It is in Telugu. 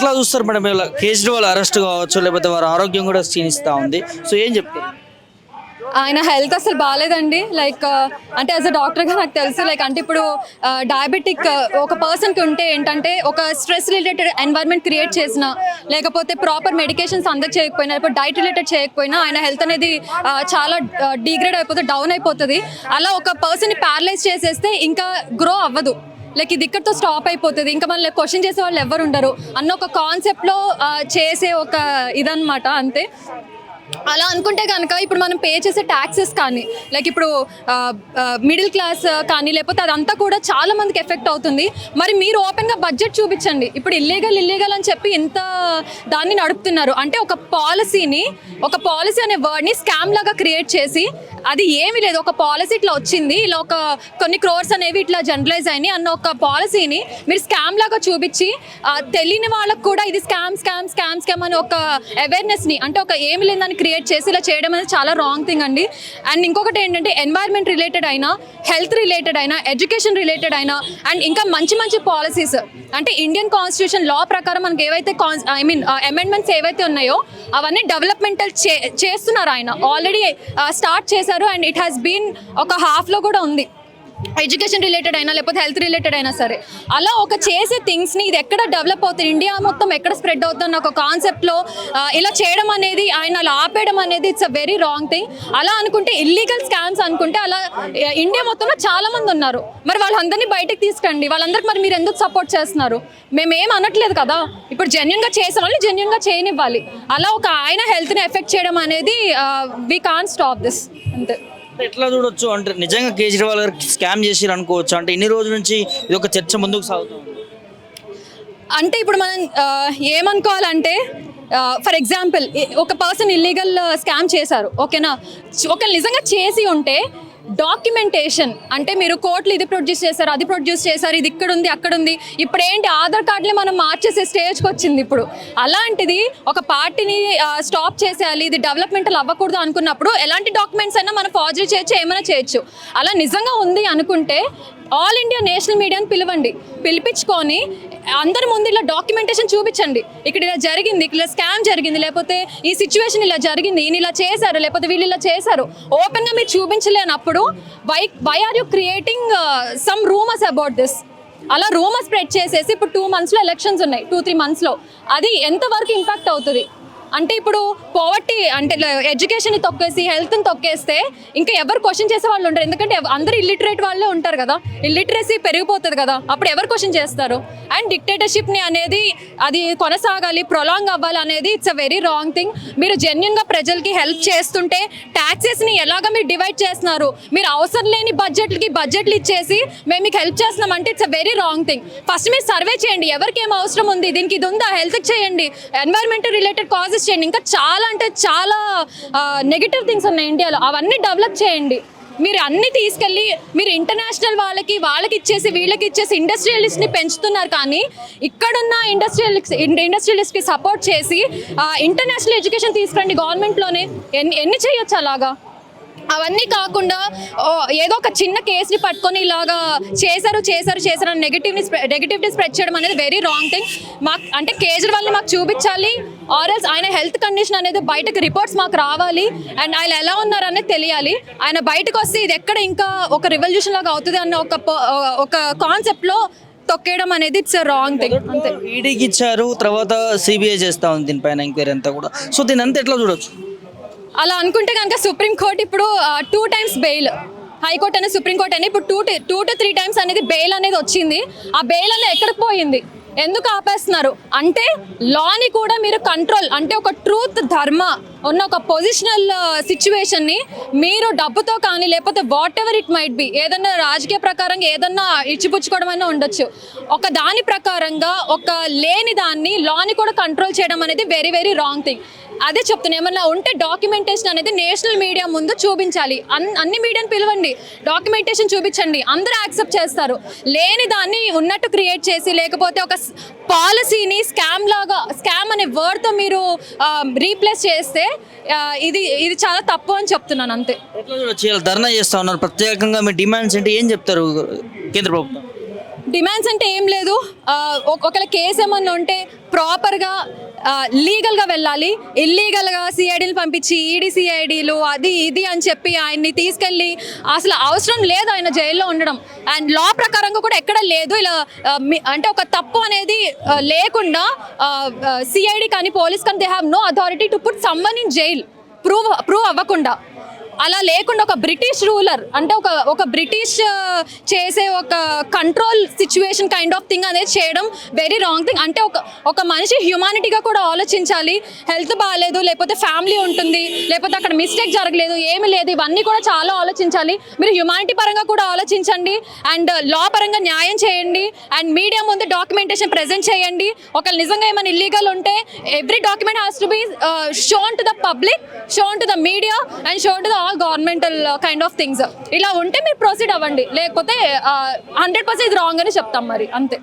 ఎట్లా చూస్తారు మేడం? ఇలా కేజ్రీవాల్ అరెస్ట్ కావచ్చు లేకపోతే వారి ఆరోగ్యం కూడా క్షీణిస్తూ ఉంది. సో ఏం చెప్తారు? ఆయన హెల్త్ అసలు బాగాలేదండి. లైక్ అంటే యాజ్ అ డాక్టర్గా నాకు తెలుసు లైక్ అంటే ఇప్పుడు డయాబెటిక్ ఒక పర్సన్కి ఉంటే ఏంటంటే ఒక స్ట్రెస్ రిలేటెడ్ ఎన్వైర్న్మెంట్ క్రియేట్ చేసిన లేకపోతే ప్రాపర్ మెడికేషన్స్ అందచేయకపోయినా లేకపోతే డైట్ రిలేటెడ్ చేయకపోయినా ఆయన హెల్త్ అనేది చాలా డిగ్రేడ్ అయిపోతుంది డౌన్ అయిపోతుంది. అలా ఒక పర్సన్ని ప్యారలైజ్ చేసేస్తే ఇంకా గ్రో అవ్వదు. లైక్ ఇది ఇక్కడతో స్టాప్ అయిపోతుంది. ఇంకా మనల్ని క్వశ్చన్ చేసే వాళ్ళు ఎవరు ఉండరు. అన్న ఒక కాన్సెప్ట్లో చేసే ఒక ఇదన్నమాట అంతే. అలా అనుకుంటే కనుక ఇప్పుడు మనం పే చేసే ట్యాక్సెస్ కానీ లైక్ ఇప్పుడు మిడిల్ క్లాస్ కానీ లేకపోతే అదంతా కూడా చాలా మందికి ఎఫెక్ట్ అవుతుంది. మరి మీరు ఓపెన్గా బడ్జెట్ చూపించండి. ఇప్పుడు ఇల్లీగల్ ఇల్లీగల్ అని చెప్పి ఇంత దాన్ని నడుపుతున్నారు. అంటే ఒక పాలసీని ఒక పాలసీ అనే వర్డ్ని స్కామ్ లాగా క్రియేట్ చేసి అది ఏమీ లేదు. ఒక పాలసీ ఇట్లా వచ్చింది. ఇలా ఒక కొన్ని క్రోర్స్ అనేవి ఇట్లా జనరలైజ్ అయినాయి అన్న ఒక పాలసీని మీరు స్కామ్ లాగా చూపించి తెలియని వాళ్ళకు కూడా ఇది స్కామ్ స్కామ్ స్కామ్ స్కామ్ అని ఒక అవేర్నెస్ని అంటే ఒక ఏమి లేదని క్రియేట్ చేసి ఇలా చేయడం అనేది చాలా రాంగ్ థింగ్ అండి. అండ్ ఇంకొకటి ఏంటంటే ఎన్వైర్న్మెంట్ రిలేటెడ్ అయినా హెల్త్ రిలేటెడ్ అయినా ఎడ్యుకేషన్ రిలేటెడ్ అయినా అండ్ ఇంకా మంచి మంచి పాలసీస్ అంటే ఇండియన్ కాన్స్టిట్యూషన్ లా ప్రకారం మనకి ఏవైతే కాన్స్ ఐ మీన్ అమెండ్మెంట్స్ ఏవైతే ఉన్నాయో అవన్నీ డెవలప్మెంటల్ చే చేస్తున్నారు ఆయన. ఆల్రెడీ స్టార్ట్ చేశారు. అండ్ ఇట్ హాస్ బీన్ ఒక హాఫ్లో కూడా ఉంది. ఎడ్యుకేషన్ రిలేటెడ్ అయినా లేకపోతే హెల్త్ రిలేటెడ్ అయినా సరే అలా ఒక చేసే థింగ్స్ని ఇది ఎక్కడ డెవలప్ అవుతుంది? ఇండియా మొత్తం ఎక్కడ స్ప్రెడ్ అవుతుంది ఒక కాన్సెప్ట్లో ఇలా చేయడం అనేది ఆయన అలా ఆపేయడం అనేది it's a very wrong thing అలా అనుకుంటే ఇల్లీగల్ స్కామ్స్ అనుకుంటే అలా ఇండియా మొత్తంలో చాలా మంది ఉన్నారు. మరి వాళ్ళందరినీ బయటకు తీసుకురండి. వాళ్ళందరికి మరి మీరు ఎందుకు సపోర్ట్ చేస్తున్నారు? మేము ఏం అనట్లేదు కదా? ఇప్పుడు జెన్యున్గా చేసే వాళ్ళని జెన్యున్గా చేయనివ్వాలి. అలా ఒక ఆయన హెల్త్ని ఎఫెక్ట్ చేయడం అనేది వీ కాన్ స్టాప్ దిస్ అంతే. ఎట్లా చూడొచ్చు? అంటే నిజంగా కేజ్రీవాల్ గారు స్కామ్ చేసిరు అనుకోవచ్చు. అంటే ఇన్ని రోజుల నుంచి ఇది ఒక చర్చ ముందుకు సాగుతుంది అంటే ఇప్పుడు మనం ఏమనుకోవాలంటే ఫర్ ఎగ్జాంపుల్ ఒక పర్సన్ ఇల్లీగల్ స్కామ్ చేశారు. ఓకేనా ఒక నిజంగా చేసి ఉంటే డాక్యుమెంటేషన్ అంటే మీరు కోర్టులు ఇది ప్రొడ్యూస్ చేశారు అది ప్రొడ్యూస్ చేశారు ఇది ఇక్కడ ఉంది అక్కడ ఉంది ఇప్పుడు ఏంటి ఆధార్ కార్డులే మనం మార్చేసే స్టేజ్కి వచ్చింది ఇప్పుడు. అలాంటిది ఒక పార్టీని స్టాప్ చేసేయాలి ఇది డెవలప్మెంటల్ అవ్వకూడదు అనుకున్నప్పుడు ఎలాంటి డాక్యుమెంట్స్ అయినా మనం ఫార్జరీ చేయొచ్చు ఏమైనా చేయొచ్చు. అలా నిజంగా ఉంది అనుకుంటే ఆల్ ఇండియా నేషనల్ మీడియాని పిలవండి. పిలిపించుకొని అందరి ముందు ఇలా డాక్యుమెంటేషన్ చూపించండి. ఇక్కడ ఇలా జరిగింది ఇక్కడ స్కామ్ జరిగింది లేకపోతే ఈ సిచ్యువేషన్ ఇలా జరిగింది ఈయన ఇలా చేశారు లేకపోతే వీళ్ళు ఇలా చేశారు. ఓపెన్గా మీరు చూపించలేనప్పుడు why why are you creating some rumours about this అలా రూమర్ స్ప్రెడ్ చేసేసి ఇప్పుడు టూ మంత్స్లో ఎలక్షన్స్ ఉన్నాయి టూ త్రీ మంత్స్లో అది ఎంతవరకు ఇంపాక్ట్ అవుతుంది? అంటే ఇప్పుడు పోవర్టీ అంటే ఎడ్యుకేషన్ తొక్కేసి హెల్త్ని తొక్కేస్తే ఇంకా ఎవరు క్వశ్చన్ చేసే వాళ్ళు ఉంటారు ఎందుకంటే అందరూ ఇల్లిటరేట్ వాళ్ళే ఉంటారు కదా. ఇల్లిటరసీ పెరిగిపోతుంది కదా. అప్పుడు ఎవరు క్వశ్చన్ చేస్తారు? అండ్ డిక్టేటర్షిప్ని అనేది అది కొనసాగాలి ప్రొలాంగ్ అవ్వాలి అనేది it's a very wrong thing మీరు జెన్యున్గా ప్రజలకి హెల్ప్ చేస్తుంటే ట్యాక్సెస్ని ఎలాగ మీరు డివైడ్ చేస్తున్నారు? మీరు అవసరం లేని బడ్జెట్లకి బడ్జెట్లు ఇచ్చేసి మేము మీకు హెల్ప్ చేస్తున్నాం అంటే it's a very wrong thing first మీరు సర్వే చేయండి. ఎవరికి ఏం అవసరం ఉంది? దీనికి ఇది ఉందా? హెల్త్కి చేయండి. ఎన్వైర్మెంట్ రిలేటెడ్ కాజెస్ చేయండి. ఇంకా చాలా అంటే చాలా నెగిటివ్ థింగ్స్ ఉన్నాయి ఇండియాలో. అవన్నీ డెవలప్ చేయండి. మీరు అన్ని తీసుకెళ్ళి మీరు ఇంటర్నేషనల్ వాళ్ళకి వాళ్ళకి ఇచ్చేసి వీళ్ళకి ఇచ్చేసి ఇండస్ట్రియలిస్ట్ని పెంచుతున్నారు కానీ ఇక్కడున్న ఇండస్ట్రియలిస్ట్ ఇండస్ట్రియలిస్ట్కి సపోర్ట్ చేసి ఇంటర్నేషనల్ ఎడ్యుకేషన్ తీసుకురండి గవర్నమెంట్లోనే ఎన్ని ఎన్ని చేయొచ్చు అలాగా? అవన్నీ కాకుండా ఏదో ఒక చిన్న కేసుని పట్టుకొని ఇలాగా చేశారు చేశారు చేశారు అని నెగిటివ్ని నెగిటివిటీ స్ప్రెడ్ చేయడం అనేది వెరీ రాంగ్ థింగ్ మాకు అంటే కేజ్రీవాల్ని మాకు చూపించాలి. ఆర్ఎల్స్ ఆయన హెల్త్ కండిషన్ అనేది బయటకు రిపోర్ట్స్ మాకు రావాలి. అండ్ ఆయన ఎలా ఉన్నారు అనేది తెలియాలి. ఆయన బయటకు వస్తే ఇది ఎక్కడ ఇంకా ఒక రివల్యూషన్ లాగా అవుతుంది అన్న ఒక ఒక కాన్సెప్ట్లో తొక్కేయడం అనేది ఇట్స్ రాంగ్ థింగ్ అంతే. ఈడీకి ఇచ్చారు తర్వాత సిబిఐ చేస్తా ఉంది దీనిపైన ఎంక్వైరీ అంతా కూడా. సో దీని అంతా ఎట్లా చూడొచ్చు? అలా అనుకుంటే కనుక సుప్రీంకోర్టు ఇప్పుడు two times bail high court అనేది సుప్రీంకోర్టు అని ఇప్పుడు two two to three times అనేది బెయిల్ అనేది వచ్చింది. ఆ బెయిల్ అనేది ఎక్కడికి పోయింది? ఎందుకు ఆపేస్తున్నారు? అంటే లాని కూడా మీరు కంట్రోల్ అంటే ఒక ట్రూత్ ధర్మ. ఉన్న ఒక పొజిషనల్ సిచ్యువేషన్ని uh, మీరు డబ్బుతో కానీ లేకపోతే whatever it might be ఏదన్నా రాజకీయ ప్రకారంగా ఏదన్నా ఇచ్చిపుచ్చుకోవడం అయినా ఉండొచ్చు. ఒక దాని ప్రకారంగా ఒక లేని దాన్ని లాని కూడా కంట్రోల్ చేయడం అనేది వెరీ వెరీ రాంగ్ థింగ్ అదే చెప్తున్నా ఏమన్నా ఉంటే డాక్యుమెంటేషన్ అనేది నేషనల్ మీడియా ముందు చూపించాలి. అన్- అన్ని మీడియాని పిలవండి. డాక్యుమెంటేషన్ చూపించండి. అందరూ యాక్సెప్ట్ చేస్తారు. లేని దాన్ని ఉన్నట్టు క్రియేట్ చేసి లేకపోతే ఒక పాలసీని స్కామ్ లాగా స్కామ్ అనే వర్డ్తో మీరు uh, రీప్లేస్ చేస్తే ఇది ఇది చాలా తప్పు అని చెప్తున్నాను అంతే. ఎట్లా చూడొచ్చు ధర్నా చేస్తా ఉన్నారు. ప్రత్యేకంగా మీ డిమాండ్స్ ఏంటి? ఏం చెప్తారు కేంద్ర ప్రభుత్వం? డిమాండ్స్ అంటే ఏం లేదు. ఒకవేళ కేసు ఏమన్నా ఉంటే ప్రాపర్గా లీగల్గా వెళ్ళాలి. ఇల్లీగల్గా సిఐడీలు పంపించి ఈడీ సిఐడీలు అది ఇది అని చెప్పి ఆయన్ని తీసుకెళ్ళి అసలు అవసరం లేదు ఆయన జైల్లో ఉండడం. అండ్ లా ప్రకారంగా కూడా ఎక్కడ లేదు. ఇలా అంటే ఒక తప్పు అనేది లేకుండా సిఐడి కానీ పోలీస్ కానీ they have no authority to put summon in jail prove prove అవ్వకుండా. అలా లేకుండా ఒక బ్రిటిష్ రూలర్ అంటే ఒక ఒక బ్రిటిష్ చేసే ఒక control situation kind of thing అనేది చేయడం వెరీ రాంగ్ థింగ్. అంటే ఒక ఒక మనిషి హ్యుమానిటీగా కూడా ఆలోచించాలి. హెల్త్ బాగాలేదు లేకపోతే ఫ్యామిలీ ఉంటుంది లేకపోతే అక్కడ మిస్టేక్ జరగలేదు ఏమి లేదు ఇవన్నీ కూడా చాలా ఆలోచించాలి. మీరు హ్యుమానిటీ పరంగా కూడా ఆలోచించండి. అండ్ లా పరంగా న్యాయం చేయండి. అండ్ మీడియా ముందు డాక్యుమెంటేషన్ ప్రెజెంట్ చేయండి. ఒకవేళ నిజంగా ఏమైనా ఇల్లీగల్ ఉంటే every document has to be shown to the public shown to the media and shown to the all governmental kind of things ఇలా ఉంటే మీరు ప్రొసీడ్ అవ్వండి. లేకపోతే హండ్రెడ్ పర్సెంట్ రాంగ్ అని చెప్తాం మరి. అంతే.